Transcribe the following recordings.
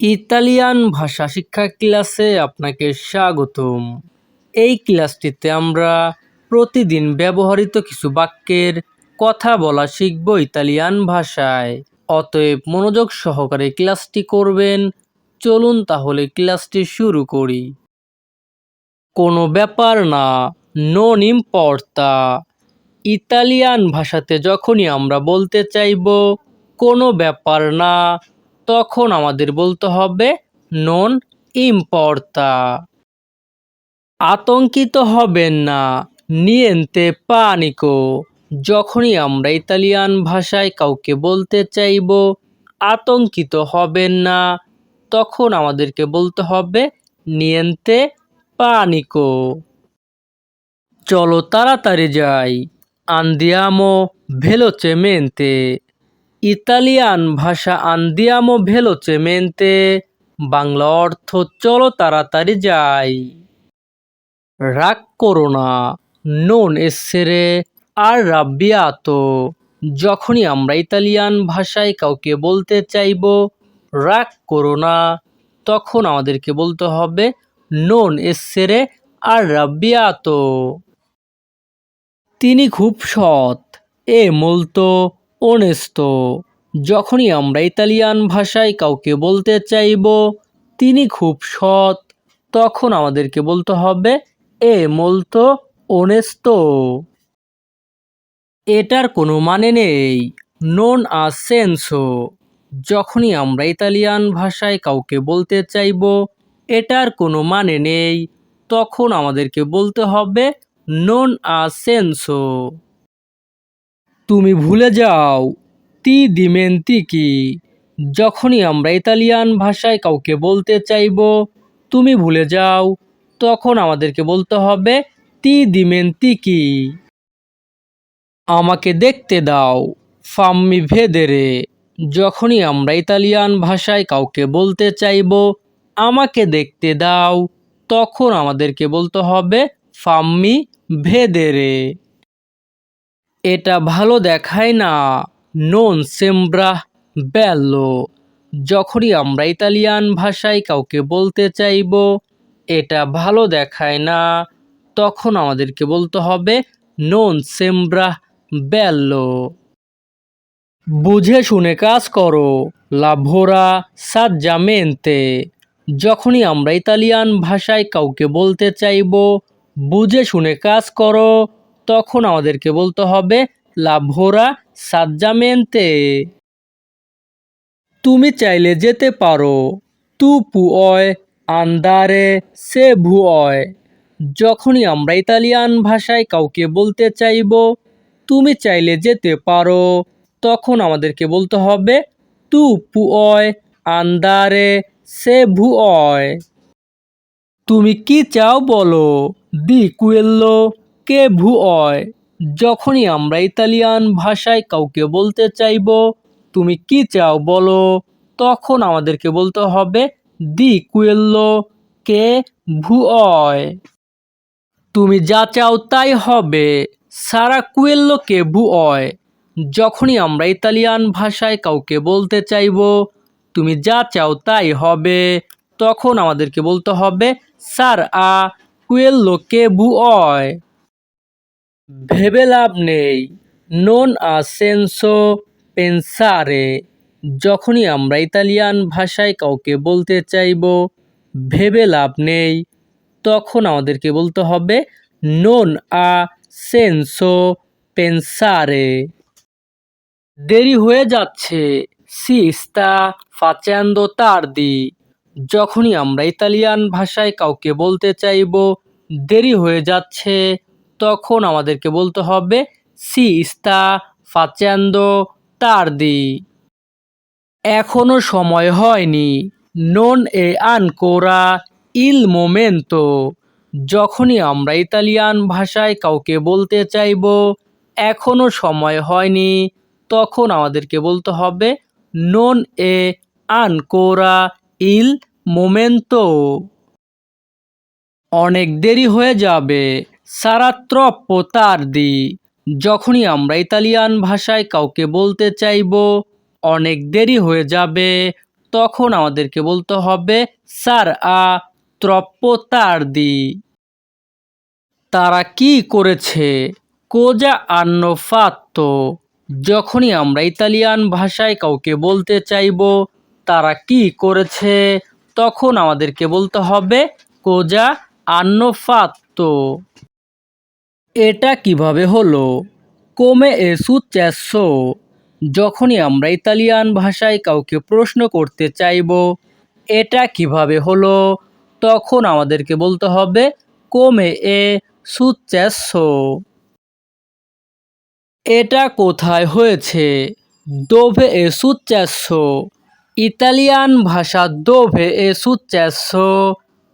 Italian ভাষা শিক্ষা ক্লাসে আপনাকে স্বাগতম। এই ক্লাসটিতে আমরা প্রতিদিন ব্যবহৃত কিছু বাক্যের কথা বলা শিখব ইতালিয়ান ভাষায়। অতএব মনোযোগ সহকারে ক্লাসটি করবেন। চলুন তাহলে ক্লাসটি শুরু করি। কোনো ব্যাপার না নন ইম্পর্তা ইতালিয়ান ভাষাতে যখনই আমরা বলতে চাইব, কোনো ব্যাপার না। তখন আমাদের বলতে হবে নন ইম্পর্তা আতঙ্কিত হবেন না, নিয়েন্তে পানিকো যখনই আমরা ইতালিয়ান ভাষায় কাউকে বলতে চাইব, আতঙ্কিত হবেন না, তখন আমাদেরকে বলতে হবে নিয়েন্তে পানিকো চলো তাড়াতাড়ি যাই। আন্দিয়ামো ভেলোচেমেন্তে ইতালিয়ান ভাষা আন্দিয়ামো ভেলোচেমেন্তে বাংলা অর্থ চলো তাড়াতাড়ি যাই। রাগ করো না, নন এসেরে, আর রাব্বিয়াতো যখনই আমরা ইতালিয়ান ভাষায় কাউকে বলতে চাইব, রাগ করো না, তখন আমাদেরকে বলতে হবে, নন এসেরে, আর রাব্বিয়াতো তিনি খুব সৎ, এ মলতো অনেস্তো। যখনই আমরা ইতালিয়ান ভাষায় কাউকে বলতে চাইব, তিনি খুব সৎ, তখন আমাদেরকে বলতে হবে, এ মলতো অনেস্তো। এটার কোনো মানে নেই নন আ সেন্সো যখনই আমরা ইতালিয়ান ভাষায় কাউকে বলতে চাইব, এটার কোনো মানে নেই, তখন আমাদেরকে বলতে হবে নন আ সেন্সো তুমি ভুলে যাও, তি দিমেন্তি কি? যখনই আমরা ইতালিয়ান ভাষায় কাউকে বলতে চাইব, তুমি ভুলে যাও, তখন আমাদেরকে বলতে হবে, তি দিমেন্তি কি? আমাকে দেখতে দাও, ফাম্মি ভেদেরে। যখনই আমরা ইতালিয়ান ভাষায় কাউকে বলতে চাইব, আমাকে দেখতে দাও, তখন আমাদেরকে বলতে হবে, ফাম্মি ভেদেরে। এটা ভালো দেখায় না। নন সেমব্রা বেল্লো যখনই আমরা ইতালিয়ান ভাষায় কাউকে বলতে চাইব, এটা ভালো দেখায় না। তখন আমাদেরকে বলতে হবে নন সেমব্রা বেল্লো বুঝে শুনে কাজ করো। লাভোরা সাজ্জামেন্তে। যখনই আমরা ইতালিয়ান ভাষায় কাউকে বলতে চাইব, বুঝে শুনে কাজ করো। তখন আমাদেরকে বলতে হবে, লাভোরা সাজ্জামেন্তে, তুমি চাইলে যেতে পারো। তু পুঅয় আন্দারে সে ভুঅয় যখনই আমরা ইতালিয়ান ভাষায় কাউকে বলতে চাইব, তুমি চাইলে যেতে পারো। তখন আমাদেরকে বলতে হবে, তু পুঅয় আন্দারে সে ভুঅয় তুমি কি চাও বলো? দি কুয়েল্লো। কে ভুঅয়? যখনই আমরা ইতালিয়ান ভাষায় কাউকে বলতে চাইব, তুমি কি চাও বলো? তখন আমাদেরকে বলতে হবে, দি কুয়েল্লো, কে ভুঅয়? তুমি যা চাও তাই হবে, সারা কুয়েল্লো কে ভুঅয়? যখনই আমরা ইতালিয়ান ভাষায় কাউকে বলতে চাইব, তুমি যা চাও তাই হবে, তখন আমাদেরকে বলতে হবে সার আ কুয়েল্লো কে ভুঅয়? ভেবে লাভ নেই। নন আ পেনসারে যখনই আমরা ইতালিয়ান ভাষায় কাউকে বলতে চাইব, ভেবে লাভ নেই। তখন আমাদেরকে বলতে হবে নন আ সেন্সো পেনসারে দেরি হয়ে যাচ্ছে। সি স্তা ফাচান্দো তার্দি যখনই আমরা ইতালিয়ান ভাষায় কাউকে বলতে চাইব, দেরি হয়ে যাচ্ছে। তখন আমাদেরকে বলতে হবে, সি স্তা ফাচান্দো তার্দি এখনও সময় হয়নি। নন এ আনকোরা ইল মোমেন্তো। যখনই আমরা ইতালিয়ান ভাষায় কাউকে বলতে চাইব, এখনও সময় হয়নি। তখন আমাদেরকে বলতে হবে, নন এ আনকোরা ইল মোমেন্তো। অনেক দেরি হয়ে যাবে। সারা ত্রপ্পো তার্দি যখনই আমরা ইতালিয়ান ভাষায় কাউকে বলতে চাইব, অনেক দেরি হয়ে যাবে। তখন আমাদেরকে বলতে হবে সার আ ত্রপ্প তার্দি তারা কি করেছে? কোজা আন্ন ফাত্তো? যখনই আমরা ইতালিয়ান ভাষায় কাউকে বলতে চাইব, তারা কি করেছে? তখন আমাদেরকে বলতে হবে, কোজা আন্ন ফাত্তো? এটা কীভাবে হলো? কোমে এ সুচেসো যখনই আমরা ইতালিয়ান ভাষায় কাউকে প্রশ্ন করতে চাইব, এটা কীভাবে হলো? তখন আমাদেরকে বলতে হবে, কোমে এ সুচেসো এটা কোথায় হয়েছে? দোভে এ সুচেসো ইতালিয়ান ভাষা দোভে এ সুচেসো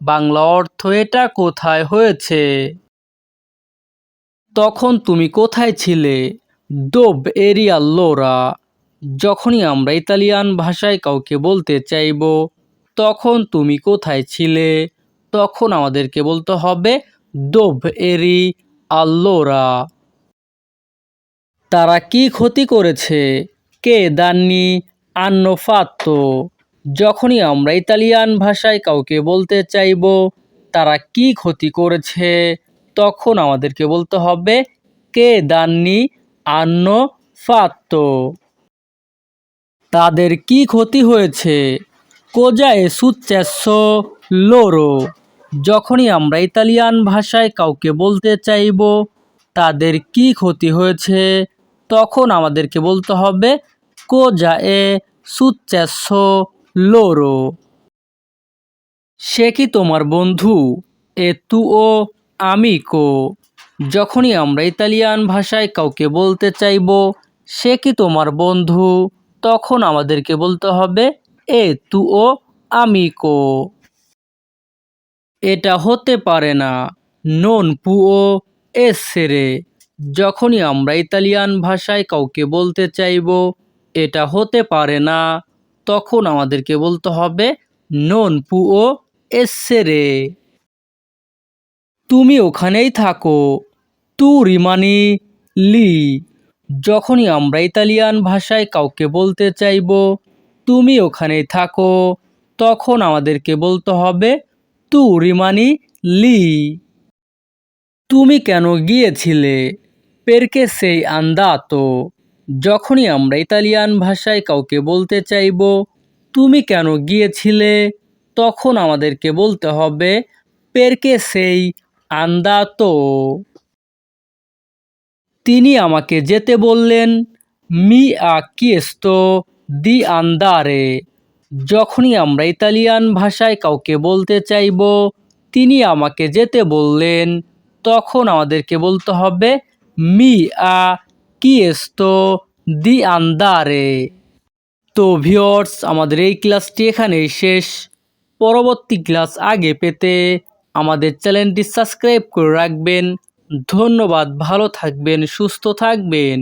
বাংলা অর্থ এটা কোথায় হয়েছে? তখন তুমি কোথায় ছিলে? দোব এরিয়া, লোরা। যখনই আমরা ইতালিয়ান ভাষায় কাউকে বলতে চাইব, তখন তুমি কোথায় ছিলে? তখন আমাদেরকে বলতে হবে, দোব এরি আল্লোরা তারা কি ক্ষতি করেছে? কে দান্নি? আন্ন ফাত্তো। যখনই আমরা ইতালিয়ান ভাষায় কাউকে বলতে চাইব, তারা কি ক্ষতি করেছে? তখন আমাদেরকে বলতে হবে, কে দান্নি আন্ন ফাত্তো? তাদের কি ক্ষতি হয়েছে? কোজায় সুচ্চেসো লোরো? যখনই আমরা ইতালিয়ান ভাষায় কাউকে বলতে চাইব, তাদের কি ক্ষতি হয়েছে? তখন আমাদেরকে বলতে হবে কোজা এ সুচ্চেসো লোরো? সে কি তোমার বন্ধু? এ তু ও আমিকো। যখনই আমরা ইতালিয়ান ভাষায় কাউকে বলতে চাইব, সে কি তোমার বন্ধু? তখন আমাদেরকে বলতে হবে, এ তু ও আমিকো। এটা হতে পারে না। নন পুও এসেরে যখনই আমরা ইতালিয়ান ভাষায় কাউকে বলতে চাইব, এটা হতে পারে না। তখন আমাদেরকে বলতে হবে, নন পুও এসেরে তুমি ওখানেই থাকো। তু রিমানি লি। যখনই আমরা ইতালিয়ান ভাষায় কাউকে বলতে চাইব, তুমি ওখানেই থাকো। তখন আমাদেরকে বলতে হবে তু রিমানি লি। তুমি কেন গিয়েছিলে? পেরকে সেই আন্দাতো। যখনই আমরা ইতালিয়ান ভাষায় কাউকে বলতে চাইব, তুমি কেন গিয়েছিলে? তখন আমাদেরকে বলতে হবে, পেরকে সেই আন্দাতো। তিনি আমাকে যেতে বললেন, মি আ কিয়েস্তো দি আন্দারে। যখনই আমরা ইতালিয়ান ভাষায় কাউকে বলতে চাইব, তিনি আমাকে যেতে বললেন, তখন আমাদেরকে বলতে হবে, মি আ কিয়েস্তো দি আন্দারে। তো ভিওর্স আমাদের এই ক্লাসটি এখানেই শেষ। পরবর্তী ক্লাস আগে পেতে আমাদের চ্যানেলটি সাবস্ক্রাইব করে রাখবেন। ধন্যবাদ ভালো থাকবেন সুস্থ থাকবেন।